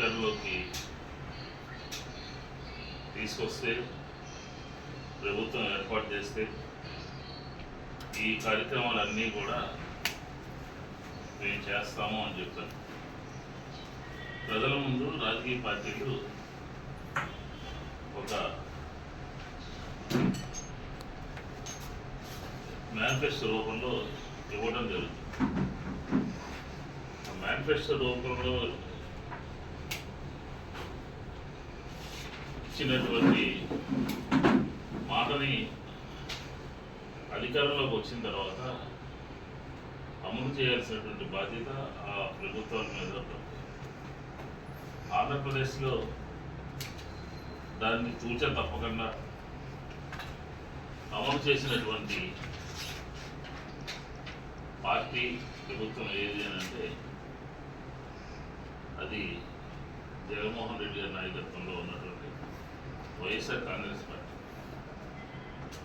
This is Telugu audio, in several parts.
అధికారంలోకి తీసుకొస్తే ప్రభుత్వం ఏర్పాటు చేస్తే ఈ కార్యక్రమాలన్నీ కూడా మేము చేస్తాము అని చెప్పాను ప్రజల ముందు రాజకీయ పార్టీలు ఒక మేనిఫెస్టో రూపంలో ఇవ్వడం జరుగుతుంది. ఆ మేనిఫెస్టో రూపంలో ఇచ్చినటువంటి మాటని అధికారంలోకి వచ్చిన తర్వాత అమలు చేయాల్సినటువంటి బాధ్యత ఆ ప్రభుత్వాల మీద ఆంధ్రప్రదేశ్లో దాన్ని తూచ తప్పకుండా అమలు చేసినటువంటి పార్టీ ప్రభుత్వం ఏది అని అంటే అది జగన్మోహన్ రెడ్డి గారి నాయకత్వంలో ఉన్నటువంటి వైఎస్ఆర్ కాంగ్రెస్ పార్టీ.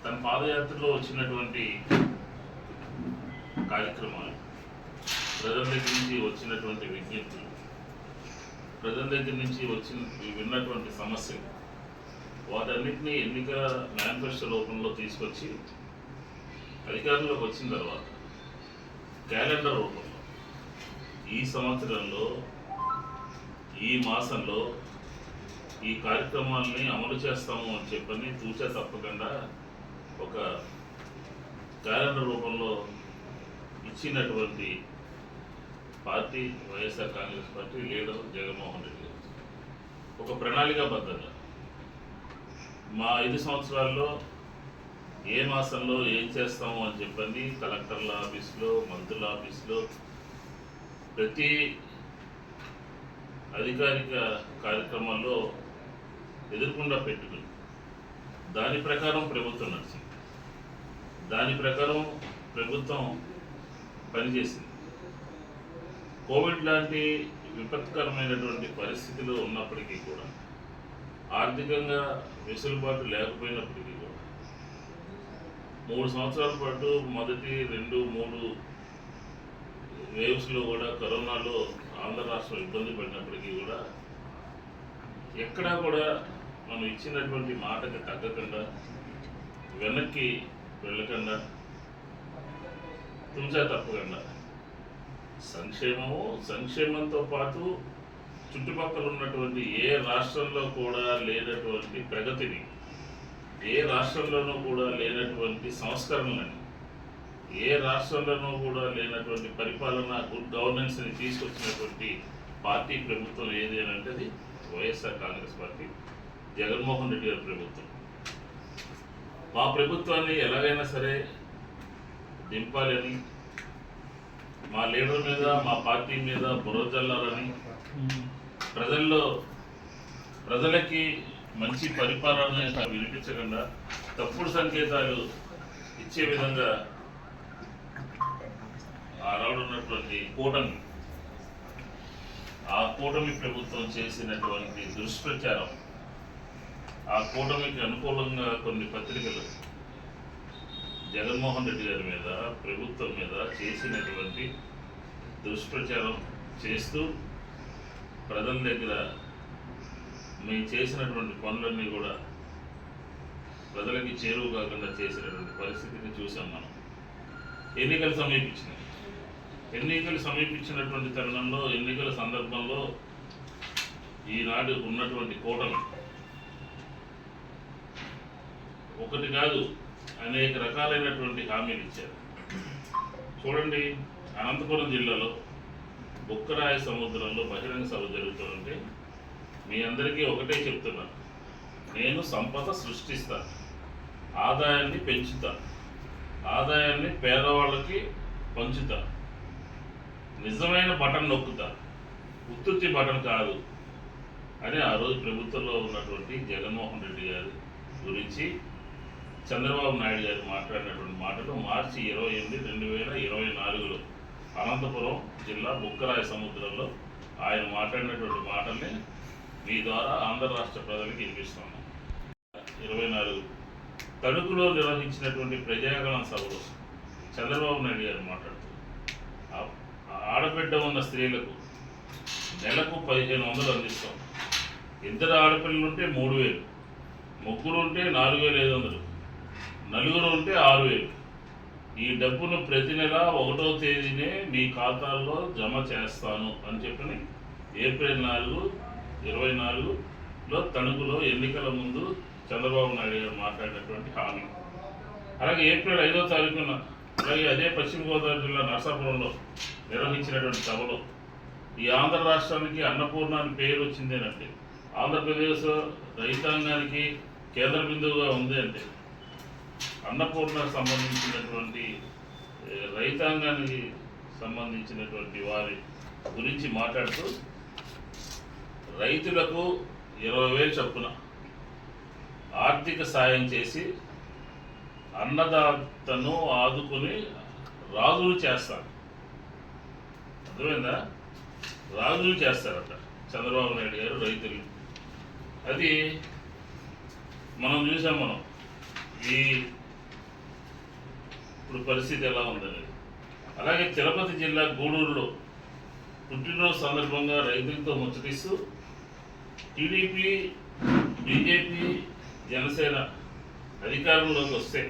తన పాదయాత్రలో వచ్చినటువంటి కార్యక్రమాలు ప్రజల దగ్గర నుంచి వచ్చినటువంటి విజ్ఞప్తులు ప్రజల దగ్గర నుంచి వచ్చిన విన్నటువంటి సమస్యలు వాటన్నిటినీ ఎన్నికల మేనిఫెస్టో రూపంలో తీసుకొచ్చి అధికారంలోకి వచ్చిన తర్వాత క్యాలెండర్ రూపంలో ఈ సంవత్సరంలో ఈ మాసంలో ఈ కార్యక్రమాల్ని అమలు చేస్తాము అని చెప్పని చూసే తప్పకుండా ఒక క్యాలెండర్ రూపంలో ఇచ్చినటువంటి party YSR Congress party leader Jaganmohan Reddy garu. ఒక ప్రణాళికాబద్ధంగా మా ఐదు సంవత్సరాల్లో ఏ మాసంలో ఏం చేస్తాము అని చెప్పని కలెక్టర్ల ఆఫీస్లో మంత్రుల ఆఫీస్లో ప్రతి అధికారిక కార్యక్రమాల్లో ఎదుర్కొండా పెట్టుకుని. దాని ప్రకారం ప్రభుత్వం నడిచింది. దాని ప్రకారం ప్రభుత్వం పనిచేసింది. కోవిడ్ లాంటి విపత్కరమైనటువంటి పరిస్థితులు ఉన్నప్పటికీ కూడా ఆర్థికంగా వెసులుబాటు లేకపోయినప్పటికీ కూడా మూడు సంవత్సరాల పాటు మొదటి రెండు మూడు వేవ్స్లో కూడా కరోనాలో ఆంధ్ర రాష్ట్రం ఇబ్బంది పడినప్పటికీ కూడా ఎక్కడా కూడా మనం ఇచ్చినటువంటి మాటకు తగ్గకుండా వెనక్కి వెళ్ళకుండా తుంచా తప్పకుండా. సంక్షేమము సంక్షేమంతో పాటు చుట్టుపక్కల ఉన్నటువంటి ఏ రాష్ట్రంలో కూడా లేనటువంటి ప్రగతిని ఏ రాష్ట్రంలోనూ కూడా లేనటువంటి సంస్కరణలని ఏ రాష్ట్రంలోనూ కూడా లేనటువంటి పరిపాలన గుడ్ గవర్నెన్స్ని తీసుకొచ్చినటువంటి పార్టీ ప్రభుత్వం ఏది అని అంటే అది వైఎస్ఆర్ కాంగ్రెస్ పార్టీ. జగన్మోహన్ రెడ్డి గారి ప్రభుత్వం. మా ప్రభుత్వాన్ని ఎలాగైనా సరే దింపాలని మా లీడర్ మీద మా పార్టీ మీద బురద జల్లాలని ప్రజల్లో ప్రజలకి మంచి పరిపాలన వినిపించకుండా తప్పుడు సంకేతాలు ఇచ్చే విధంగా ఆనాడు ఉన్నటువంటి కూటమి. ఆ కూటమి ప్రభుత్వం చేసినటువంటి దుష్ప్రచారం ఆ కూటమికి అనుకూలంగా కొన్ని పత్రికలు. జగన్మోహన్ రెడ్డి గారి మీద ప్రభుత్వం మీద చేసినటువంటి దుష్ప్రచారం చేస్తూ ప్రజల దగ్గర మేము చేసినటువంటి పనులన్నీ కూడా ప్రజలకి చేరువు కాకుండా చేసినటువంటి పరిస్థితిని చూసాం మనం. ఎన్నికలు సమీపించినాయి. ఎన్నికలు సమీపించినటువంటి తరుణంలో ఎన్నికల సందర్భంలో ఈనాడు ఉన్నటువంటి కూటమి ఒకటి కాదు అనేక రకాలైనటువంటి హామీలు ఇచ్చారు. చూడండి అనంతపురం జిల్లాలో బుక్కరాయ సముద్రంలో బహిరంగ సభ జరుగుతుందంటే మీ అందరికీ ఒకటే చెప్తున్నాను నేను సంపద సృష్టిస్తాను. ఆదాయాన్ని పెంచుతా ఆదాయాన్ని పేదవాళ్ళకి పంచుతా నిజమైన బటన్ నొక్కుతా. ఉత్తుత్తి బటన్ కాదు అని ఆ రోజు ప్రభుత్వంలో ఉన్నటువంటి జగన్మోహన్ రెడ్డి గారి గురించి చంద్రబాబు నాయుడు గారు మాట్లాడినటువంటి మాటలు మార్చి ఇరవై ఎనిమిది రెండు వేల ఇరవై నాలుగులో అనంతపురం జిల్లా బుక్కరాయ సముద్రంలో ఆయన మాట్లాడినటువంటి మాటల్ని మీ ద్వారా ఆంధ్ర రాష్ట్ర ప్రజలకు వినిపిస్తాను ఇరవై నాలుగు. తణుకులో నిర్వహించినటువంటి ప్రజాగణం సభలో చంద్రబాబు నాయుడు గారు మాట్లాడుతూ ఆడబిడ్డ ఉన్న స్త్రీలకు నెలకు పదిహేను వందలు అందిస్తాం. ఇద్దరు ఆడపిల్లలు ఉంటే మూడు వేలు ముగ్గురు ఉంటే నాలుగు వేల ఐదు వందలు. నలుగురు ఉంటే ఆరు వేలు. ఈ డబ్బును ప్రతి నెల ఒకటో తేదీనే మీ ఖాతాల్లో జమ చేస్తాను అని చెప్పని ఏప్రిల్ నాలుగు ఇరవై నాలుగులో తణుకులో ఎన్నికల ముందు చంద్రబాబు నాయుడు గారు మాట్లాడినటువంటి హామీ. అలాగే ఏప్రిల్ ఐదో తారీఖున అలాగే అదే పశ్చిమ గోదావరి జిల్లా నర్సాపురంలో నిర్వహించినటువంటి సభలో ఈ ఆంధ్ర రాష్ట్రానికి అన్నపూర్ణ అని పేరు వచ్చిందేనంటే ఆంధ్రప్రదేశ్ రైతాంగానికి కేంద్ర బిందువుగా ఉంది అంటే అన్నపూర్ణ సంబంధించినటువంటి రైతాంగానికి సంబంధించినటువంటి వారి గురించి మాట్లాడుతూ రైతులకు ఇరవై వేలు చొప్పున ఆర్థిక సాయం చేసి అన్నదాతను ఆదుకుని రాజులు చేస్తారు. అర్థమైందా? రాజులు చేస్తారట చంద్రబాబు నాయుడు గారు రైతులు. అది మనం చూసాం మనం. ఈ ఇప్పుడు పరిస్థితి ఎలా ఉందనేది. అలాగే తిరుపతి జిల్లా గూడూరులో పుట్టినరోజు సందర్భంగా రైతులతో ముచ్చటిస్తూ టీడీపీ బీజేపీ జనసేన అధికారంలోకి వస్తే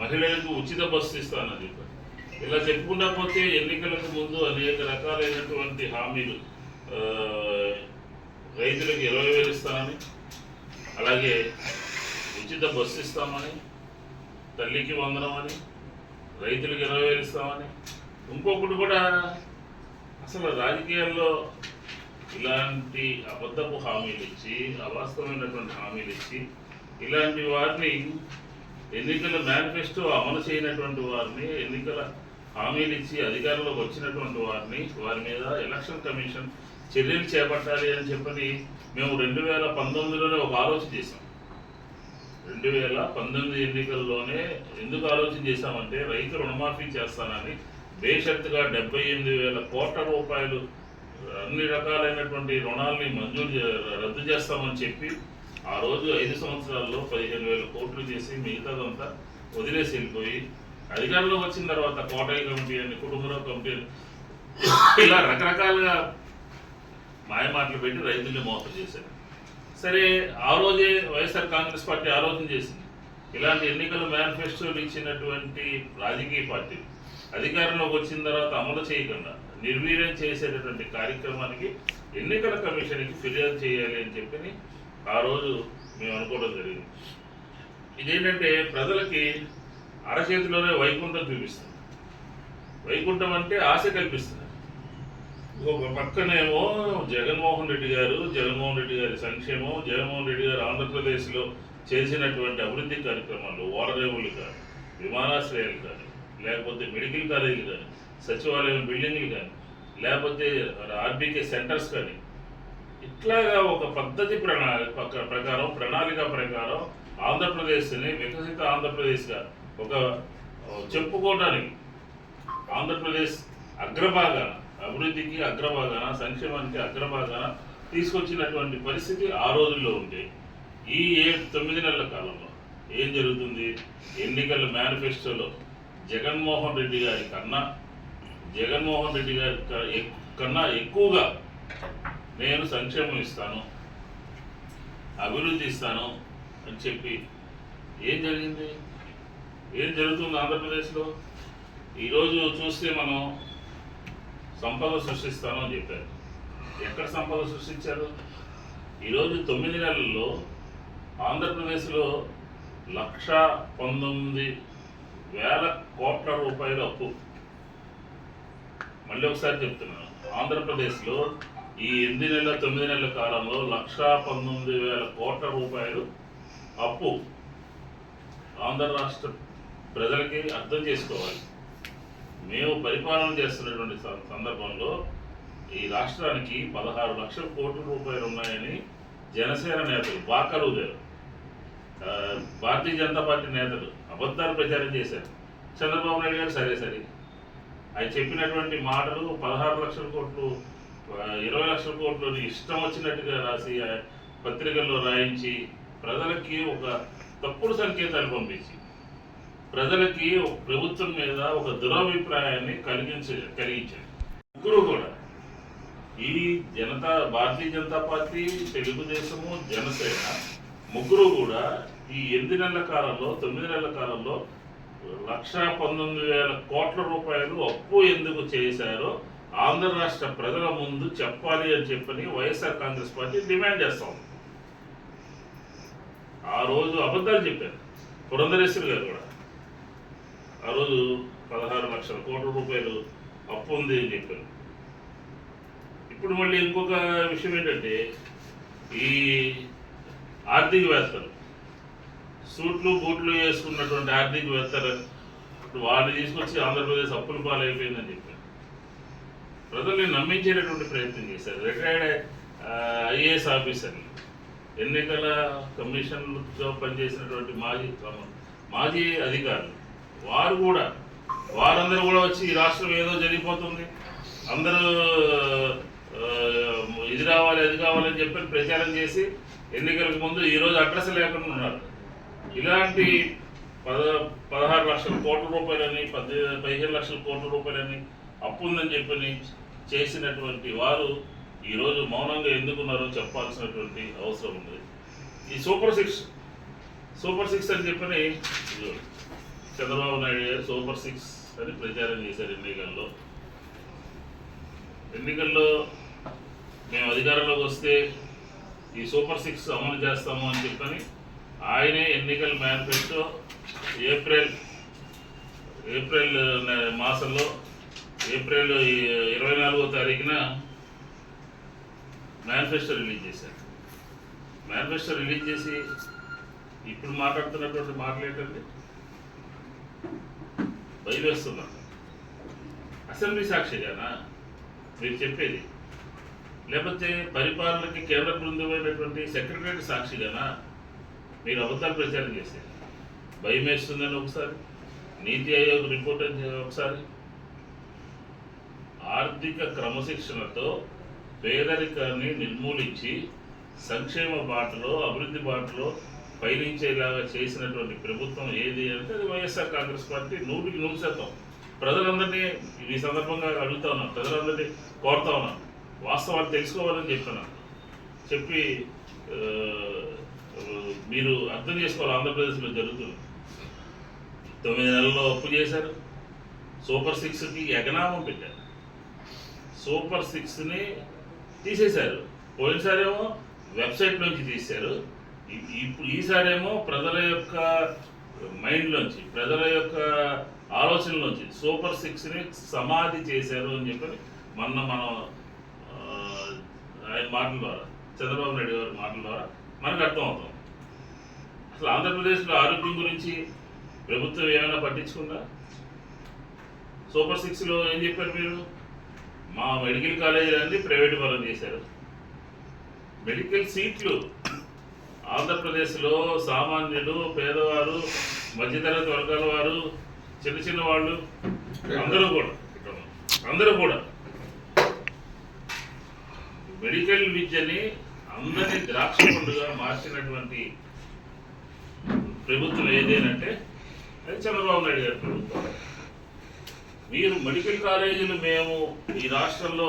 మహిళలకు ఉచిత బస్సు ఇస్తానని చెప్పారు. ఇలా చెప్పుకుండా పోతే ఎన్నికలకు ముందు అనేక రకాలైనటువంటి హామీలు రైతులకు ఇరవై వేలు ఇస్తానని అలాగే ఉచిత బస్సు ఇస్తామని తల్లికి వందనమని రైతులకు ఇరవై వేలు ఇస్తామని. ఇంకొకటి కూడా అసలు రాజకీయాల్లో ఇలాంటి అబద్ధపు హామీలు ఇచ్చి అవాస్తవమైనటువంటి హామీలు ఇచ్చి ఇలాంటి వారిని ఎన్నికల మేనిఫెస్టో అమలు చేయనటువంటి వారిని ఎన్నికల హామీలు ఇచ్చి అధికారంలోకి వచ్చినటువంటి వారిని వారి మీద ఎలక్షన్ కమిషన్ చర్యలు చేపట్టాలి అని చెప్పని మేము రెండు వేల పంతొమ్మిదిలోనే ఒక ఆలోచన చేసాం రెండు వేల పంతొమ్మిది ఎన్నికల్లోనే ఎందుకు ఆలోచన చేశామంటే రైతు రుణమాఫీ చేస్తానని బేషరతుగా డెబ్బై ఎనిమిది వేల కోట్ల రూపాయలు అన్ని రకాలైనటువంటి రుణాలని మంజూరు చే- రద్దు చేస్తామని చెప్పి ఆ రోజు ఐదు సంవత్సరాల్లో పదిహేను వేల కోట్లు చేసి మిగతాదంతా వదిలేసి వెళ్ళిపోయి అధికారంలోకి వచ్చిన తర్వాత కోటాయి కమిటీ అని కుటుంబరావు కమిటీ అని ఇలా రకరకాలుగా మాయమాటలు పెట్టి రైతుల్ని మోసం చేశారు. సరే ఆ రోజే వైఎస్ఆర్ కాంగ్రెస్ పార్టీ ఆలోచన చేసింది. ఇలాంటి ఎన్నికల మేనిఫెస్టోలు ఇచ్చినటువంటి రాజకీయ పార్టీలు అధికారంలోకి వచ్చిన తర్వాత అమలు చేయకుండా నిర్వీర్యం చేసేటటువంటి కార్యక్రమానికి ఎన్నికల కమిషన్కి ఫిర్యాదు చేయాలి అని చెప్పి ఆ రోజు మేము అనుకోవడం జరిగింది. ఇదేంటంటే ప్రజలకి అరచేతిలోనే వైకుంఠం చూపిస్తుంది. వైకుంఠం అంటే ఆశ కల్పిస్తుంది. ఒక పక్కనేమో జగన్మోహన్ రెడ్డి గారు జగన్మోహన్ రెడ్డి గారి సంక్షేమం జగన్మోహన్ రెడ్డి గారు ఆంధ్రప్రదేశ్లో చేసినటువంటి అభివృద్ధి కార్యక్రమాలు ఓడరేవులు కానీ విమానాశ్రయాలు కానీ లేకపోతే మెడికల్ కాలేజీలు కానీ సచివాలయం బిల్డింగ్లు కానీ లేకపోతే ఆర్బీకే సెంటర్స్ కానీ ఇట్లాగా ఒక పద్ధతి ప్రణాళిక పక్క- ప్రకారం ప్రణాళిక ప్రకారం ఆంధ్రప్రదేశ్ని వికసిత ఆంధ్రప్రదేశ్గా ఒక చెప్పుకోవడానికి ఆంధ్రప్రదేశ్ అగ్రభాగాన అభివృద్ధికి అగ్రభాగాన సంక్షేమానికి అగ్రభాగాన తీసుకొచ్చినటువంటి పరిస్థితి ఆ రోజుల్లో ఉంటే ఈ ఏ తొమ్మిది నెలల కాలంలో ఏం జరుగుతుంది? ఎన్నికల మేనిఫెస్టోలో జగన్మోహన్ రెడ్డి గారి కన్నా జగన్మోహన్ రెడ్డి గారి కన్నా ఎక్కువగా నేను సంక్షేమం ఇస్తాను అభివృద్ధి ఇస్తాను అని చెప్పి ఏం జరిగింది? ఏం జరుగుతుంది ఆంధ్రప్రదేశ్లో? ఈరోజు చూస్తే మనం సంపద సృష్టిస్తాను అని చెప్పారు. ఎక్కడ సంపద సృష్టించారు? ఈరోజు తొమ్మిది నెలల్లో ఆంధ్రప్రదేశ్లో లక్ష పంతొమ్మిది వేల కోట్ల రూపాయల అప్పు. మళ్ళీ ఒకసారి చెప్తున్నాను. ఆంధ్రప్రదేశ్లో ఈ ఎనిమిది నెలల తొమ్మిది నెలల కాలంలో లక్ష పంతొమ్మిది వేల కోట్ల రూపాయలు అప్పు ఆంధ్ర రాష్ట్ర ప్రజలకి అర్థం చేసుకోవాలి. మేము పరిపాలన చేస్తున్నటువంటి సందర్భంలో ఈ రాష్ట్రానికి పదహారు లక్షల కోట్ల రూపాయలు ఉన్నాయని జనసేన నేతలు బాకలు గారు భారతీయ జనతా పార్టీ నేతలు అబద్ధాలు ప్రచారం చేశారు. చంద్రబాబు నాయుడు గారు సరే సరే. ఆయన చెప్పినటువంటి మాటలు పదహారు లక్షల కోట్లు ఇరవై లక్షల కోట్లు ఇష్టం వచ్చినట్టుగా రాసి పత్రికల్లో రాయించి ప్రజలకి ఒక తప్పుడు సంకేతాలు పంపించి ప్రజలకి ఒక ప్రభుత్వం మీద ఒక దురభిప్రాయాన్ని కలిగించ కలిగించారు. ముగ్గురు కూడా ఈ జనతా భారతీయ జనతా పార్టీ తెలుగుదేశము జనసేన ముగ్గురు కూడా ఈ ఎనిమిది నెలల కాలంలో తొమ్మిది నెలల కాలంలో లక్ష పంతొమ్మిది వేల కోట్ల రూపాయలు అప్పు ఎందుకు చేశారో ఆంధ్ర రాష్ట్ర ప్రజల ముందు చెప్పాలి అని చెప్పని వైఎస్ఆర్ కాంగ్రెస్ పార్టీ డిమాండ్ చేస్తాం ఆ రోజు అబద్ధాలు చెప్పారు. పురంధరేశ్వరి గారు కూడా. ఆ రోజు పదహారు లక్షల కోట్ల రూపాయలు అప్పు ఉంది అని చెప్పారు. ఇప్పుడు మళ్ళీ ఇంకొక విషయం ఏంటంటే ఈ ఆర్థికవేత్తలు సూట్లు బూట్లు వేసుకున్నటువంటి ఆర్థికవేత్తలు ఇప్పుడు వాళ్ళని తీసుకొచ్చి ఆంధ్రప్రదేశ్ అప్పుల పాలైపోయిందని చెప్పారు. ప్రజల్ని నమ్మించేటటువంటి ప్రయత్నం చేశారు. రిటైర్డ్ ఐఏఎస్ ఆఫీసర్ ఎన్నికల కమిషన్తో పనిచేసినటువంటి మాజీ మాజీ అధికారులు. వారు కూడా వారందరూ కూడా వచ్చి ఈ రాష్ట్రం ఏదో జరిగిపోతుంది. అందరూ ఇది రావాలి అది కావాలని చెప్పి ప్రచారం చేసి ఎన్నికలకు ముందు ఈరోజు అడ్రస్ లేకుండా ఉన్నారు. ఇలాంటి పద పదహారు లక్షల కోట్ల రూపాయలని పది పదిహేను లక్షల కోట్ల రూపాయలని అప్పు ఉందని చెప్పని చేసినటువంటి వారు ఈరోజు మౌనంగా ఎందుకున్నారో చెప్పాల్సినటువంటి అవసరం ఉంది. ఈ సూపర్ సిక్స్ సూపర్ సిక్స్ అని చెప్పని చంద్రబాబు నాయుడు గారు సూపర్ సిక్స్ అని ప్రచారం చేశారు ఎన్నికల్లో. ఎన్నికల్లో మేము అధికారంలోకి వస్తే ఈ సూపర్ సిక్స్ అమలు చేస్తాము అని చెప్పని ఆయనే ఎన్నికల మేనిఫెస్టో ఏప్రిల్ ఏప్రిల్ మాసంలో ఏప్రిల్ ఇరవై నాలుగో తారీఖున మేనిఫెస్టో రిలీజ్ చేశారు. మేనిఫెస్టో రిలీజ్ చేసి ఇప్పుడు మాట్లాడుతున్నటువంటి మాటలు ఏంటంటే భయవేస్తున్నారు అసెంబ్లీ సాక్షిగానా? మీరు చెప్పేది. లేకపోతే పరిపాలనకి కేంద్ర బృందమైనటువంటి సెక్రటరీ సాక్షిగానా? మీరు అబద్ధాలు ప్రచారం చేశారు. భయం వేస్తుందని ఒకసారి నీతి ఆయోగ్ రిపోర్ట్ అని ఒకసారి. ఆర్థిక క్రమశిక్షణతో పేదరికాన్ని నిర్మూలించి సంక్షేమ బాటలో అభివృద్ధి బాటలో పయనించేలాగా చేసినటువంటి ప్రభుత్వం ఏది అంటే అది వైఎస్ఆర్ కాంగ్రెస్ పార్టీ నూటికి నూరు శాతం. ప్రజలందరినీ ఈ సందర్భంగా అడుగుతా ఉన్నాను ప్రజలందరినీ కోరుతా ఉన్నాను వాస్తవాలు తెలుసుకోవాలని చెప్తున్నాను చెప్పి మీరు అర్థం చేసుకోవాలి ఆంధ్రప్రదేశ్లో జరుగుతుంది. తొమ్మిది నెలల్లో అప్పు చేశారు. సూపర్ సిక్స్కి ఎగనామం పెట్టారు. సూపర్ సిక్స్ని తీసేశారు. పోయినసారేమో వెబ్సైట్ నుంచి తీశారు ఇప్పుడు ఈసారేమో ప్రజల యొక్క మైండ్లోంచి ప్రజల యొక్క ఆలోచనలోంచి సూపర్ సిక్స్ని సమాధి చేశారు అని చెప్పి మొన్న మనం ఆయన మాటల ద్వారా చంద్రబాబు నాయుడు గారి మాటల ద్వారా మనకు అర్థమవుతాం అసలు ఆంధ్రప్రదేశ్లో ఆరోగ్యం గురించి ప్రభుత్వం ఏమైనా పట్టించుకుందా? సూపర్ సిక్స్లో ఏం చెప్పారు మీరు? మా మెడికల్ కాలేజీలన్నీ ప్రైవేట్ పరం చేశారు. మెడికల్ సీట్లు ఆంధ్రప్రదేశ్లో సామాన్యులు పేదవారు మధ్యతరగతి వర్గాల వారు చిన్న చిన్న వాళ్ళు అందరూ కూడా అందరూ కూడా. మెడికల్ విద్యని అందరినీ ద్రాక్ష పండుగ మార్చినటువంటి ప్రభుత్వం ఏదేనంటే అది చంద్రబాబు నాయుడు గారి ప్రభుత్వం. మీరు మెడికల్ కాలేజీలు మేము ఈ రాష్ట్రంలో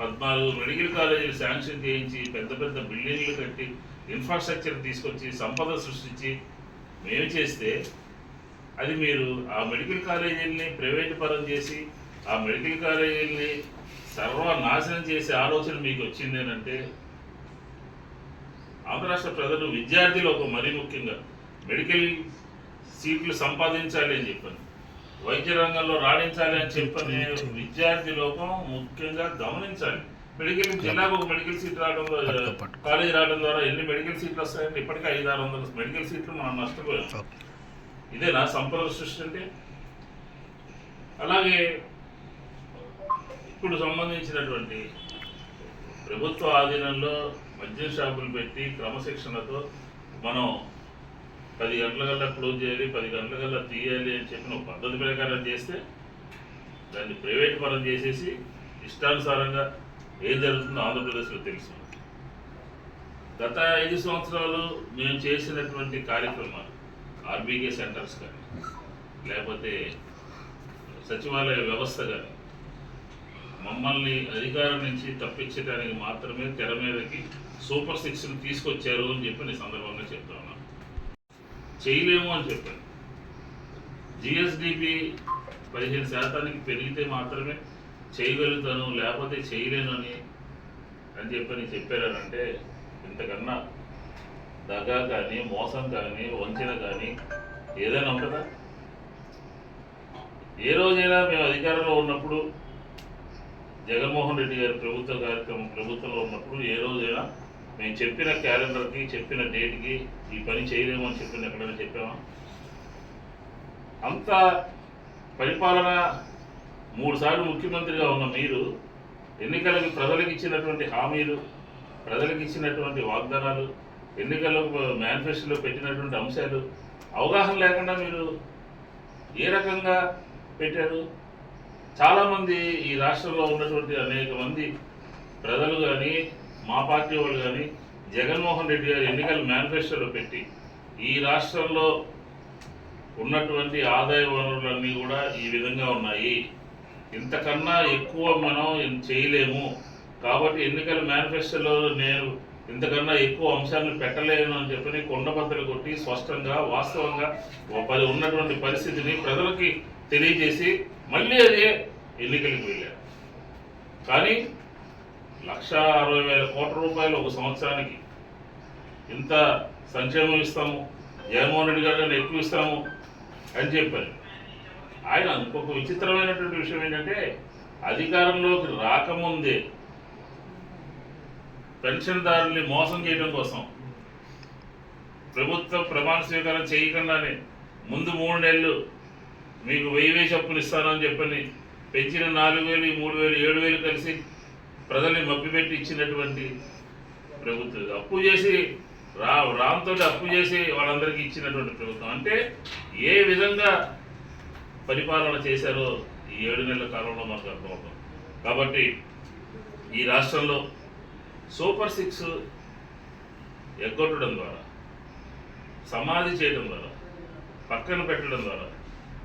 పద్నాలుగు మెడికల్ కాలేజీలు శాంక్షన్ చేయించి పెద్ద పెద్ద బిల్డింగ్లు కట్టి ఇన్ఫ్రాస్ట్రక్చర్ తీసుకొచ్చి సంపద సృష్టించి మేము చేస్తే అది మీరు ఆ మెడికల్ కాలేజీల్ని ప్రైవేట్ పరం చేసి ఆ మెడికల్ కాలేజీల్ని సర్వనాశనం చేసే ఆలోచన మీకు వచ్చిందేనంటే ఆంధ్ర రాష్ట్ర ప్రజలు విద్యార్థులు ఒక మరీ ముఖ్యంగా మెడికల్ సీట్లు సంపాదించాలి అని చెప్పాను. వైద్య రంగంలో రాణించాలి అని చెప్పని విద్యార్థి లోకం ముఖ్యంగా గమనించాలి. మెడికల్ జిల్లాకు ఒక మెడికల్ సీట్ రావడం ద్వారా కాలేజ్ రావడం ద్వారా ఎన్ని మెడికల్ సీట్లు వస్తాయంటే ఇప్పటికే ఐదు ఆరు వందల మెడికల్ సీట్లు మనం నష్టపోయాం. ఇదేనా సంపద సృష్టి అంటే? అలాగే ఇప్పుడు సంబంధించినటువంటి ప్రభుత్వ ఆధీనంలో మద్యం షాపులు పెట్టి క్రమశిక్షణతో మనం పది గంటల క్లోజ్ చేయాలి పది గంటల తీయాలి అని చెప్పిన ఒక పద్ధతి ప్రకారం చేస్తే దాన్ని ప్రైవేట్ పరం చేసేసి ఇష్టానుసారంగా ఏం జరుగుతుందో ఆంధ్రప్రదేశ్లో తెలుసు గత ఐదు సంవత్సరాలు మేము చేసినటువంటి కార్యక్రమాలు ఆర్బీకే సెంటర్స్ కానీ లేకపోతే సచివాలయ వ్యవస్థ కానీ మమ్మల్ని అధికారం నుంచి తప్పించడానికి మాత్రమే తెర మీదకి సూపర్ సిక్స్ని తీసుకొచ్చారు అని చెప్పి నేను సందర్భంగా చెప్తాను చేయలేము అని చెప్పారు. జిఎస్డిపి పదిహేను శాతానికి పెరిగితే మాత్రమే చేయగలుగుతాను లేకపోతే చేయలేనని అని చెప్పని చెప్పారనంటే ఇంతకన్నా దగా కానీ మోసం కానీ వంచన కానీ ఏదైనా ఉంటుందా? ఏ రోజైనా మేము అధికారంలో ఉన్నప్పుడు జగన్మోహన్ రెడ్డి గారి ప్రభుత్వ కార్యక్రమం ప్రభుత్వంలో ఉన్నప్పుడు ఏ రోజైనా మేము చెప్పిన క్యాలెండర్కి చెప్పిన డేట్కి ఈ పని చేయలేము అని చెప్పిన ఎక్కడైనా చెప్పామా అంత పరిపాలన మూడుసార్లు ముఖ్యమంత్రిగా ఉన్న మీరు ఎన్నికలకి ప్రజలకు ఇచ్చినటువంటి హామీలు ప్రజలకు ఇచ్చినటువంటి వాగ్దానాలు ఎన్నికలకు మేనిఫెస్టోలో పెట్టినటువంటి అంశాలు అవగాహన లేకుండా మీరు ఏ రకంగా పెట్టారు? చాలామంది ఈ రాష్ట్రంలో ఉన్నటువంటి అనేక మంది ప్రజలు కానీ మా పార్టీ వాళ్ళు కానీ జగన్మోహన్ రెడ్డి గారు ఎన్నికల మేనిఫెస్టోలో పెట్టి ఈ రాష్ట్రంలో ఉన్నటువంటి ఆదాయ వనరులన్నీ కూడా ఈ విధంగా ఉన్నాయి. ఇంతకన్నా ఎక్కువ మనం చేయలేము. కాబట్టి ఎన్నికల మేనిఫెస్టోలో నేను ఇంతకన్నా ఎక్కువ అంశాలను పెట్టలేను అని చెప్పని కొండబద్దలు కొట్టి స్పష్టంగా వాస్తవంగా పది ఉన్నటువంటి పరిస్థితిని ప్రజలకి తెలియజేసి మళ్ళీ అదే ఎన్నికలకు వెళ్ళారు. కానీ లక్ష అరవై వేల కోట్ల రూపాయలు ఒక సంవత్సరానికి. ఇంత సంక్షేమం ఇస్తాము జగన్మోహన్ రెడ్డి గారు కన్నా ఎక్కువ ఇస్తాము అని చెప్పారు. ఆయన ఇంకొక విచిత్రమైనటువంటి విషయం ఏంటంటే అధికారంలోకి రాకముందే పెన్షన్దారుల్ని మోసం చేయడం కోసం ప్రభుత్వ ప్రమాణ స్వీకారం చేయకుండానే ముందు మూడు నెలలు మీకు వెయ్యి వేసి అప్పులు ఇస్తానని చెప్పని పెంచిన నాలుగు వేలు మూడు వేలు ఏడు వేలు కలిసి ప్రజల్ని మభ్యపెట్టి ఇచ్చినటువంటి ప్రభుత్వం అప్పు చేసి రా రామ్తో అప్పు చేసి వాళ్ళందరికీ ఇచ్చినటువంటి ప్రభుత్వం. అంటే ఏ విధంగా పరిపాలన చేశారో ఈ ఏడు నెలల కాలంలో మనకు అర్థమవుతుంది కాబట్టి ఈ రాష్ట్రంలో సూపర్ సిక్స్ ఎగ్గొట్టడం ద్వారా సమాధి చేయడం ద్వారా పక్కన పెట్టడం ద్వారా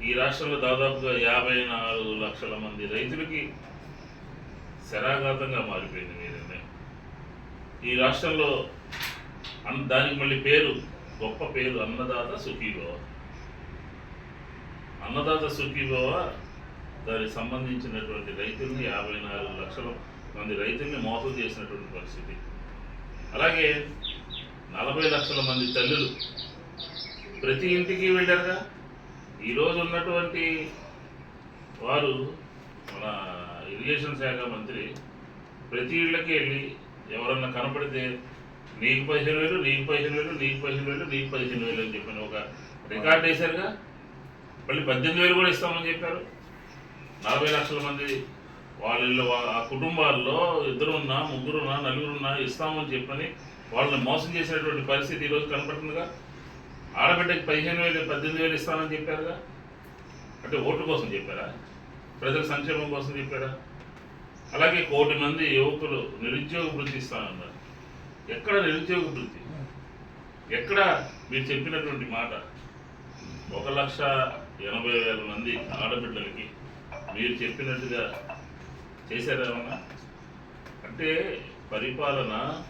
ఈ రాష్ట్రంలో దాదాపుగా యాభై నాలుగు లక్షల మంది రైతులకి శరాఘాతంగా మారిపోయింది మీ నిర్ణయం. ఈ రాష్ట్రంలో అన్ దానికి మళ్ళీ పేరు గొప్ప పేరు అన్నదాత సుఖీభవ. అన్నదాత సుఖీభవ దానికి సంబంధించినటువంటి రైతుల్ని యాభై నాలుగు లక్షల మంది రైతుల్ని మోసం చేసినటువంటి పరిస్థితి. అలాగే నలభై లక్షల మంది తల్లులు ప్రతి ఇంటికి వెళ్ళారుగా. ఈరోజు ఉన్నటువంటి వారు మన ఇరిగేషన్ శాఖ మంత్రి ప్రతి ఇళ్ళకి వెళ్ళి ఎవరన్నా కనపడితే నీకు పదిహేను వేలు నీకు పదిహేను వేలు నీకు పదిహేను వేలు నీకు పదిహేను వేలు అని చెప్పిన ఒక రికార్డ్ వేశారుగా. మళ్ళీ పద్దెనిమిది వేలు కూడా ఇస్తామని చెప్పారు. నలభై లక్షల మంది వాళ్ళ ఆ కుటుంబాల్లో ఇద్దరున్నా ముగ్గురున్నా నలుగురున్నా ఇస్తామని చెప్పని వాళ్ళని మోసం చేసినటువంటి పరిస్థితి ఈరోజు కనపడుతుందిగా. ఆడబిడ్డకి పదిహేను వేలు పద్దెనిమిది వేలు ఇస్తామని చెప్పారుగా. అంటే ఓటు కోసం చెప్పారా? ప్రజల సంక్షేమం కోసం చెప్పారా? అలాగే కోటి మంది యువకులు నిరుద్యోగ వృత్తి ఇస్తానన్నారు. ఎక్కడ నిరుద్యోగ వృత్తి ఎక్కడ మీరు చెప్పినటువంటి మాట? ఒక లక్ష ఎనభై వేల మంది ఆడబిడ్డలకి మీరు చెప్పినట్టుగా చేశారేమన్నా అంటే పరిపాలన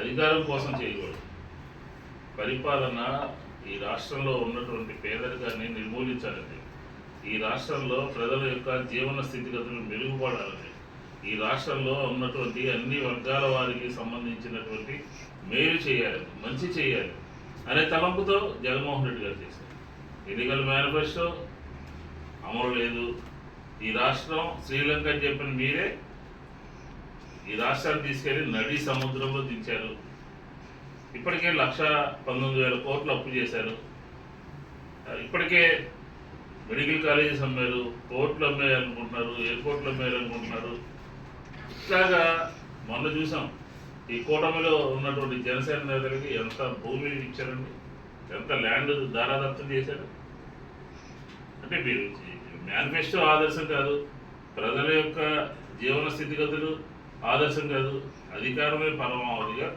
అధికారం కోసం చేయకూడదు. పరిపాలన ఈ రాష్ట్రంలో ఉన్నటువంటి పేదరికాన్ని నిర్మూలించాలండి ఈ రాష్ట్రంలో ప్రజల యొక్క జీవన స్థితిగతులు మెరుగుపడాలని ఈ రాష్ట్రంలో ఉన్నటువంటి అన్ని వర్గాల వారికి సంబంధించినటువంటి మేలు చేయాలి మంచి చేయాలి అనే తలంపుతో జగన్మోహన్ రెడ్డి గారు చేశారు. ఎన్నికల మేనిఫెస్టో అమలు లేదు. ఈ రాష్ట్రం శ్రీలంక అని చెప్పిన మీరే ఈ రాష్ట్రాన్ని తీసుకెళ్ళి నడి సముద్రంలో దించారు. ఇప్పటికే లక్ష పంతొమ్మిది వేల కోట్లు అప్పు చేశారు. ఇప్పటికే మెడికల్ కాలేజెస్ అమ్మారు కోర్టులు అమ్మేయాలనుకుంటున్నారు ఎయిర్పోర్ట్లు అమ్మేయాలనుకుంటున్నారు ఇట్లాగా మొన్న చూసాం ఈ కూటమిలో ఉన్నటువంటి జనసేన నేతలకి ఎంత భూమి ఇచ్చారండి ఎంత ల్యాండ్ దారాదత్తం చేశారు. అంటే మీరు మేనిఫెస్టో ఆదర్శం కాదు ప్రజల యొక్క జీవన స్థితిగతులు ఆదర్శం కాదు అధికారమే పరమావధిగా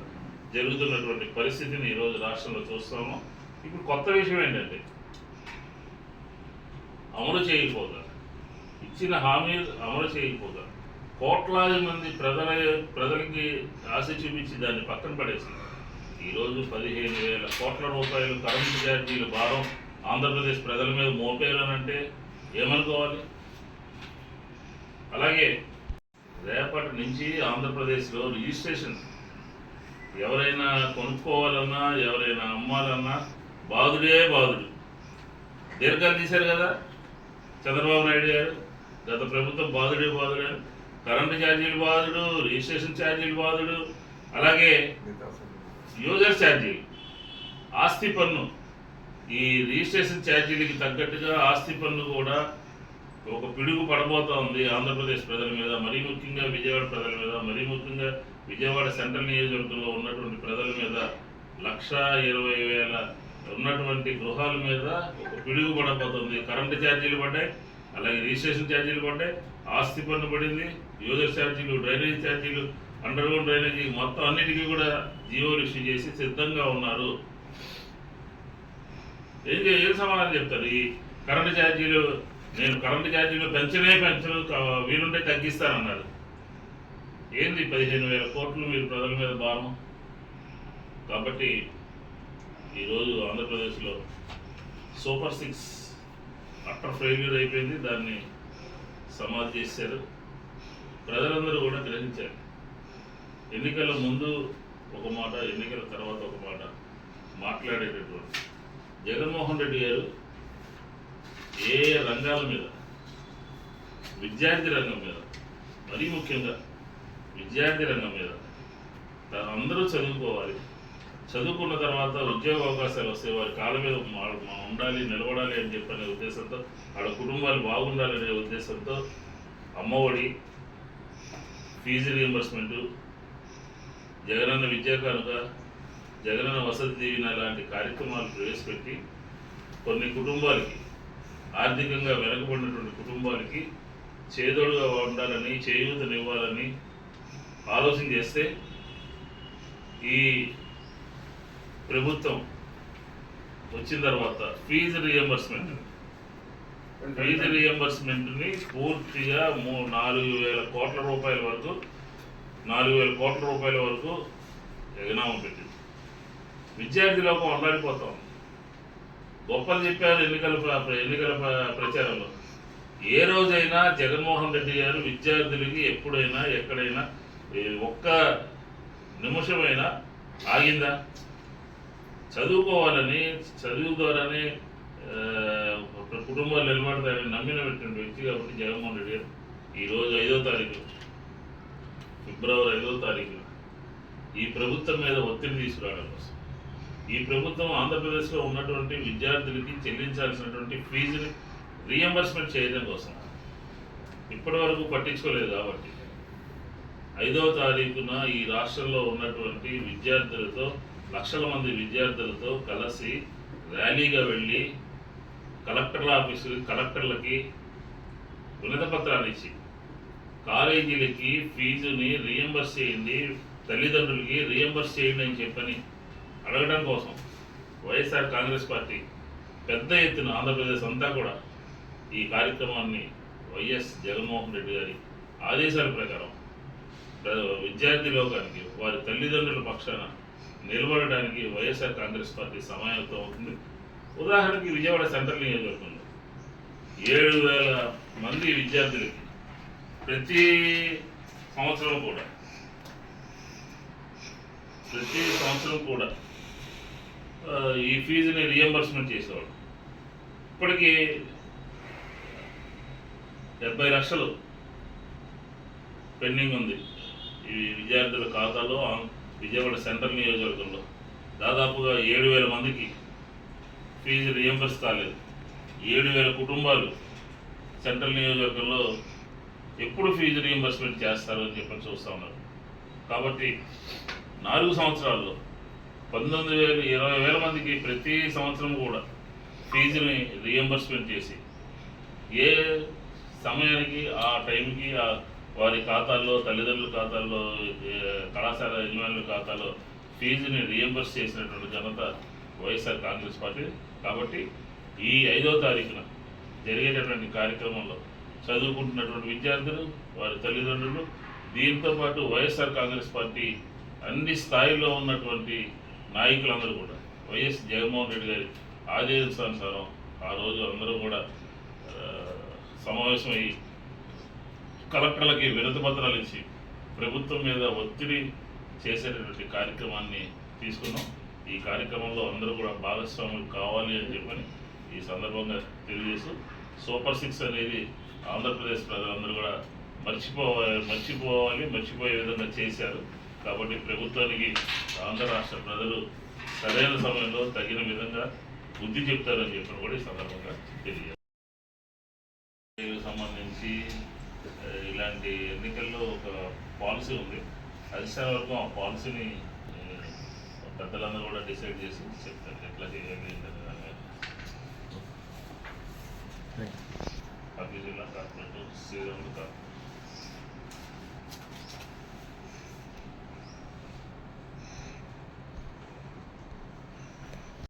జరుగుతున్నటువంటి పరిస్థితిని ఈరోజు రాష్ట్రంలో చూస్తాము ఇప్పుడు కొత్త విషయం ఏంటంటే అమలు చేయకపోగా ఇచ్చిన హామీ అమలు చేయకపోగా కోట్లాది మంది ప్రజల ప్రజలకి ఆశ చూపించి దాన్ని పక్కన పడేసి ఈరోజు పదిహేను వేల కోట్ల రూపాయలు కరెంటు ఛార్జీల భారం. ఆంధ్రప్రదేశ్ ప్రజల మీద మోపేయాలనంటే ఏమనుకోవాలి? అలాగే రేపటి నుంచి ఆంధ్రప్రదేశ్లో రిజిస్ట్రేషన్. ఎవరైనా కొనుక్కోవాలన్నా ఎవరైనా అమ్మాలన్నా బాధుడే బాధుడు. దీర్ఘాలు తీశారు కదా? చంద్రబాబు నాయుడు గారు గత ప్రభుత్వం బాధుడే బాధుడు కరెంటు ఛార్జీలు బాధుడు రిజిస్ట్రేషన్ ఛార్జీలు బాధుడు అలాగే యూజర్ ఛార్జీలు ఆస్తి పన్ను. ఈ రిజిస్ట్రేషన్ ఛార్జీలకి తగ్గట్టుగా ఆస్తి పన్ను కూడా ఒక పిడుగు పడబోతోంది ఆంధ్రప్రదేశ్ ప్రజల మీద మరీ ముఖ్యంగా విజయవాడ ప్రజల మీద మరీ ముఖ్యంగా విజయవాడ సెంట్రల్ నియోజకవర్గంలో ఉన్నటువంటి ప్రజల మీద లక్ష ఇరవై వేల ఉన్నటువంటి గృహాల మీద ఒక పిడుగు పడబోతుంది. కరెంటు ఛార్జీలు పడ్డాయి అలాగే రిజిస్ట్రేషన్ ఛార్జీలు పడ్డాయి ఆస్తి పన్ను పడింది యూజర్ ఛార్జీలు డ్రైనేజ్ ఛార్జీలు అండర్ గ్రౌండ్ డ్రైనేజీ మొత్తం అన్నిటికీ కూడా జీవోలు ఇష్యూ చేసి సిద్ధంగా ఉన్నారు. ఏం చే- ఏం సమాధానం చెప్తారు? ఈ కరెంటు ఛార్జీలు నేను కరెంటు ఛార్జీలు పెంచనే పెంచను వీలుంటే తగ్గిస్తానన్నారు. ఏంది పదిహేను వేల కోట్లు మీరు ప్రజల మీద భారం? కాబట్టి ఈరోజు ఆంధ్రప్రదేశ్లో సూపర్ సిక్స్ అట్టర్ ఫెయిల్యూర్ అయిపోయింది. దాన్ని సమాధి చేశారు. ప్రజలందరూ కూడా గ్రహించారు. ఎన్నికల ముందు ఒక మాట ఎన్నికల తర్వాత ఒక మాట మాట్లాడేటటువంటి జగన్మోహన్ రెడ్డి గారు ఏ రంగాల మీద విద్యార్థి రంగం మీద మరీ ముఖ్యంగా విద్యార్థి రంగం మీద అందరూ చదువుకోవాలి. చదువుకున్న తర్వాత ఉద్యోగ అవకాశాలు వస్తే వారి కాళ్ళ మీద మా- మనం ఉండాలి నిలబడాలి అని చెప్పనే ఉద్దేశంతో వాళ్ళ కుటుంబాలు బాగుండాలనే ఉద్దేశంతో అమ్మఒడి ఫీజు రియంబర్స్మెంటు జగనన్న విద్యా కానుక జగనన్న వసతి దీవెన లాంటి కార్యక్రమాలు ప్రవేశపెట్టి కొన్ని కుటుంబాలకి ఆర్థికంగా వెనకబడినటువంటి కుటుంబాలకి చేదోడుగా ఉండాలని చేయూతనివ్వాలని ఆలోచన చేస్తే ఈ ప్రభుత్వం వచ్చిన తర్వాత ఫీజు రియంబర్స్మెంట్ ఫీజు రియంబర్స్మెంట్ని పూర్తిగా మూ నాలుగు వేల కోట్ల రూపాయల వరకు నాలుగు వేల కోట్ల రూపాయల వరకు ఎగనామం పెట్టింది. విద్యార్థి లోకం అల్లాడిపోతాం. గొప్పలు చెప్పారు ఎన్నికల ప్ర- ఎన్నికల ప్రచారంలో. ఏ రోజైనా జగన్మోహన్ రెడ్డి గారు విద్యార్థులకి ఎప్పుడైనా ఎక్కడైనా ఒక్క నిమిషమైనా ఆగిందా? చదువుకోవాలని చదువు ద్వారానే కుటుంబాలు నిలబడతాయని నమ్మినటువంటి వ్యక్తి కాబట్టి జగన్మోహన్ రెడ్డి గారు ఈరోజు ఐదో తారీఖు ఫిబ్రవరి ఐదో తారీఖు ఈ ప్రభుత్వం మీద ఒత్తిడి తీసుకురావడం కోసం. ఈ ప్రభుత్వం ఆంధ్రప్రదేశ్లో ఉన్నటువంటి విద్యార్థులకి చెల్లించాల్సినటువంటి ఫీజుని రీఎంబర్స్మెంట్ చేయడం కోసం. ఇప్పటి వరకు పట్టించుకోలేదు కాబట్టి. ఐదవ తారీఖున ఈ రాష్ట్రంలో ఉన్నటువంటి విద్యార్థులతో లక్షల మంది విద్యార్థులతో కలిసి ర్యాలీగా వెళ్ళి కలెక్టర్ల ఆఫీసు కలెక్టర్లకి వినత పత్రాలు ఇచ్చి కాలేజీలకి ఫీజుని రియంబర్స్ చేయండి తల్లిదండ్రులకి రియంబర్స్ చేయండి అని చెప్పని అడగడం కోసం వైఎస్ఆర్ కాంగ్రెస్ పార్టీ పెద్ద ఎత్తున ఆంధ్రప్రదేశ్ అంతా కూడా ఈ కార్యక్రమాన్ని వైఎస్ జగన్మోహన్ రెడ్డి గారి ఆదేశాల ప్రకారం విద్యార్థి లోకానికి వారి తల్లిదండ్రుల పక్షాన నిలబడడానికి వైఎస్ఆర్ కాంగ్రెస్ పార్టీ సమాయత్తం అవుతుంది. ఉదాహరణకి విజయవాడ సెంట్రల్ నియోజకవర్గంలో ఏడు వేల మంది విద్యార్థులకి ప్రతి సంవత్సరం కూడా ప్రతి సంవత్సరం కూడా ఈ ఫీజుని రియంబర్స్మెంట్ చేసేవాడు ఇప్పటికీ డెబ్బై లక్షలు పెండింగ్ ఉంది ఈ విద్యార్థుల ఖాతాలో. విజయవాడ సెంట్రల్ నియోజకవర్గంలో దాదాపుగా ఏడు వేల మందికి ఫీజు రియంబర్స్ కాలేదు. ఏడు వేల కుటుంబాలు సెంట్రల్ నియోజకవర్గంలో ఎప్పుడు ఫీజు రియంబర్స్మెంట్ చేస్తారు అని చెప్పని చూస్తూ ఉన్నారు. కాబట్టి నాలుగు సంవత్సరాల్లో పంతొమ్మిది వేలు ఇరవై వేల మందికి ప్రతి సంవత్సరం కూడా ఫీజుని రియంబర్స్మెంట్ చేసి ఏ సమయానికి ఆ టైంకి ఆ వారి ఖాతాల్లో తల్లిదండ్రుల ఖాతాల్లో కళాశాల యజమానుల ఖాతాలో ఫీజుని రియంబర్స్ చేసినటువంటి ఘనత వైఎస్ఆర్ కాంగ్రెస్ పార్టీ. కాబట్టి ఈ ఐదో తారీఖున జరిగేటటువంటి కార్యక్రమంలో చదువుకుంటున్నటువంటి విద్యార్థులు వారి తల్లిదండ్రులు దీంతో పాటు వైఎస్ఆర్ కాంగ్రెస్ పార్టీ అన్ని స్థాయిలో ఉన్నటువంటి నాయకులందరూ కూడా వైఎస్ జగన్మోహన్ రెడ్డి గారి ఆదేశానుసారం ఆ రోజు అందరూ కూడా ఆ, సమావేశమయ్యి కలెక్టర్లకి వినతి పత్రాలు ఇచ్చి ప్రభుత్వం మీద ఒత్తిడి చేసేటటువంటి కార్యక్రమాన్ని తీసుకున్నాం. ఈ కార్యక్రమంలో అందరూ కూడా భాగస్వాములు కావాలి అని చెప్పని ఈ సందర్భంగా తెలియజేస్తూ సూపర్ సిక్స్ అనేది ఆంధ్రప్రదేశ్ ప్రజలందరూ కూడా మర్చిపోవాలి మర్చిపోవాలి మర్చిపోయే విధంగా చేశారు. కాబట్టి ప్రభుత్వానికి ఆంధ్ర రాష్ట్ర ప్రజలు సరైన సమయంలో తగిన విధంగా బుద్ధి చెప్తారని చెప్పిన కూడా ఈ సందర్భంగా తెలియజేస్తారు సంబంధించి ఇలాంటి ఎన్నికల్లో ఒక పాలసీ ఉంది. అధిష్టాన వర్గం ఆ పాలసీని పెద్దలందరూ కూడా డిసైడ్ చేసి చెప్తారు ఎట్లా చేయాలి ఏంటనే దాని మీద. కర్నూలు జిల్లా కార్పొరేటర్ శ్రీరాములు కార్పొరేటర్